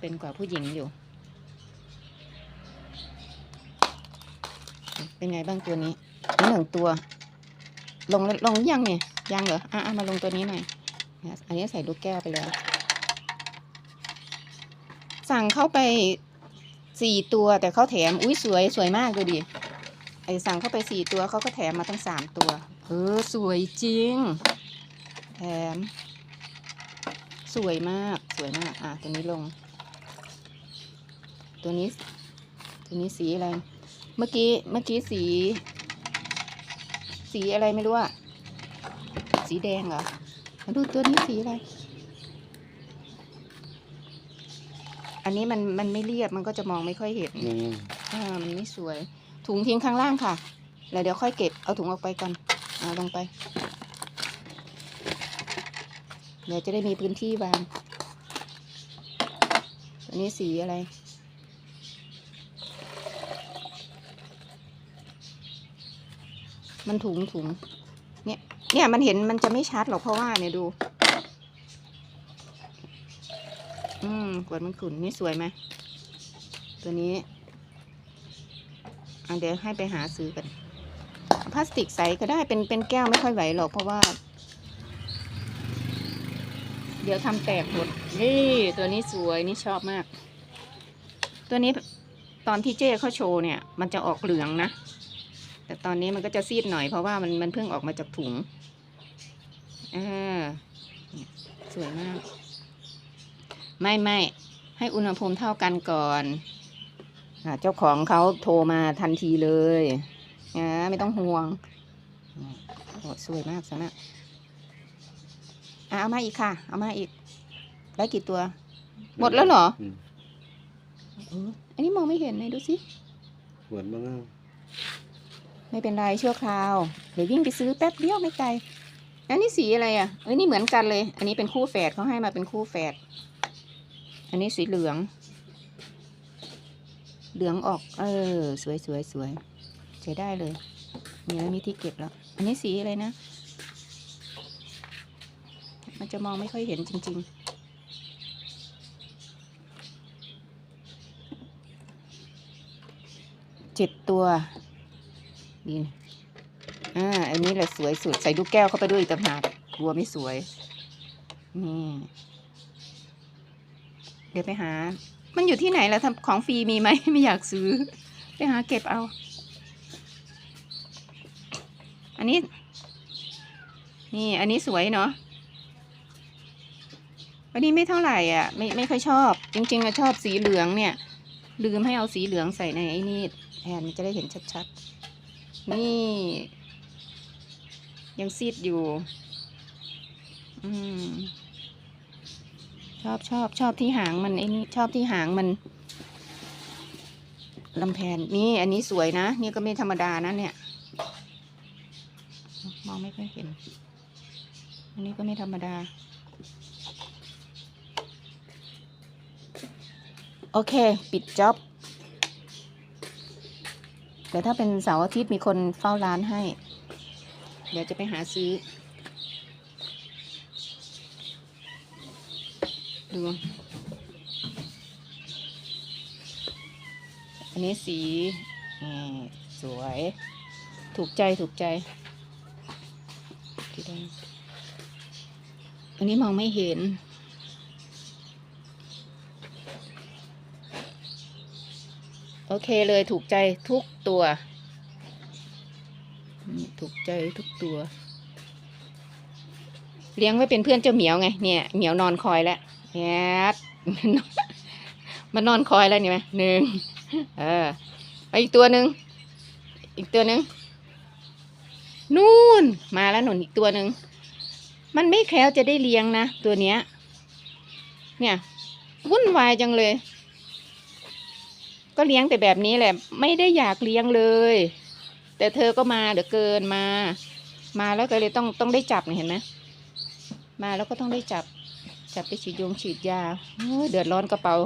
เป็นกว่าผู้หญิงอยู่ เป็นไงบ้างตัวนี้นหนึ่งตัว ลงลงยังเนี่ยยังเหรออะอะมาลงตัวนี้หน่อยอันนี้ใส่ลูกแก้วไปแล้ว สั่งเข้าไปสี่ตัวแต่เขาแถม อุ้ยสวยสวยมากเลยดิไอสั่งเข้าไปสี่ตัวเขาก็แถมมาตั้งสามตัว เออ สวยจริง แถม สวยมาก สวยมาก อะตัวนี้ลง ตัวนี้ ตัวนี้สีอะไร เมื่อกี้เมื่อกี้สี สีอะไรไม่รู้อะสีแดงเหรอ มาดูตัวนี้สีอะไร อันนี้มันมันไม่เรียบมันก็จะมองไม่ค่อยเห็นอืมอ่ามันไม่สวย ถุงทิ้งข้างล่างค่ะ แล้วเดี๋ยวค่อยเก็บเอาถุงออกไปก่อนเอาลงไปเดี๋ยวจะได้มีพื้นที่วางตัวนี้สีอะไร มันถุงถุงเนี่ย เนี่ยมันเห็นมันจะไม่ชัดหรอกเพราะว่าเนี่ยดู อืมกวดมันขุนนี่สวยไหมตัวนี้อะเดี๋ยวให้ไปหาซื้อกันพลาสติกใสก็ได้เป็นเป็นแก้วไม่ค่อยไหวหรอกเพราะว่า เดี๋ยวทำแตกหมดนี่ตัวนี้สวยนี่ชอบมาก ตัวนี้ตอนที่เจ้เขาโชว์เนี่ย มันจะออกเหลืองนะ แต่ตอนนี้มันก็จะซีดหน่อยเพราะว่ามันมันเพิ่งออกมาจากถุงอ่าเนี่ยสวยมาก ไม่ไม่ให้อุณหภูมิเท่ากันก่อนอาเจ้าของเขาโทรมาทันทีเลยนะไม่ต้องห่วงนี่โอ้สวยมากสนะอะเอามาอีกค่ะ เอามาอีก ได้กี่ตัว หมดแล้วเหรอมเอออันนี้มองไม่เห็นไหนดูสิเหมือนบ้างอะ ไม่เป็นไรชั่วคราว เดี๋ยววิ่งไปซื้อแป๊บเดียวไม่ไกล อันนี้สีอะไรอะเอ้ยนี่เหมือนกันเลย อันนี้เป็นคู่แฝดเขาให้มาเป็นคู่แฝด อันนี้สีเหลือง เหลืองออก เออ สวยสวยสวยใช้ได้เลยมีแล้วมีที่เก็บแล้ว อันนี้สีอะไรนะ มันจะมองไม่ค่อยเห็นจริงๆเจ็ดตัว นะอ่าอันนี้แหละสวยสุด ใส่ลูกแก้วเข้าไปด้วยอีกต่างหากกลัวไม่สวย นี่ เดี๋ยวไปหา มันอยู่ที่ไหนแล้วทำของฟรีมีไหม ไม่อยากซื้อ ไปหาเก็บเอา อันนี้ นี่ อันนี้สวยเนาะอันนี้ไม่เท่าไหร่อะ ไม่ไม่ค่อยชอบ จริงๆอะชอบสีเหลืองเนี่ย ลืมให้เอาสีเหลืองใส่ในไอ้นี่แทนมันจะได้เห็นชัดๆ นี่ ยังซีดอยู่ อืม ชอบชอบชอบที่หางมันไอ้นี่ชอบที่หางมันลำแพนนี่อันนี้สวยนะ นี่ก็ไม่ธรรมดานะเนี่ย มองไม่ค่อยเห็น อันนี้ก็ไม่ธรรมดา โอเค ปิดจ็อบ แต่ถ้าเป็นเสาร์อาทิตย์มีคนเฝ้าร้านให้ เดี๋ยวจะไปหาซื้อ ดู อันนี้สีสวย ถูกใจถูกใจ อันนี้มองไม่เห็น โอเคเลยถูกใจทุกตัวถูกใจทุกตัว เลี้ยงไว้เป็นเพื่อนเจ้าเหมียวไงเนี่ยเหมียวนอนคอยแล้วแฮดมันนอนคอยแล้วนี่ไหมหนึ่งเออไปอีกตัวหนึ่งอีกตัวหนึ่งนู่นมาแล้วหนุนอีกตัวหนึ่งมันไม่แคล้วจะได้เลี้ยงนะตัวเนี้ย เนี่ยวุ่นวายจังเลย ก็เลี้ยงแต่แบบนี้แหละ ไม่ได้อยากเลี้ยงเลย แต่เธอก็มาเดือเกินมา มาแล้วก็เลยต้องต้องได้จับเห็นไหมมาแล้วก็ต้องได้จับจับไปฉีดยงฉีดยาเดือดร้อนกระเป๋า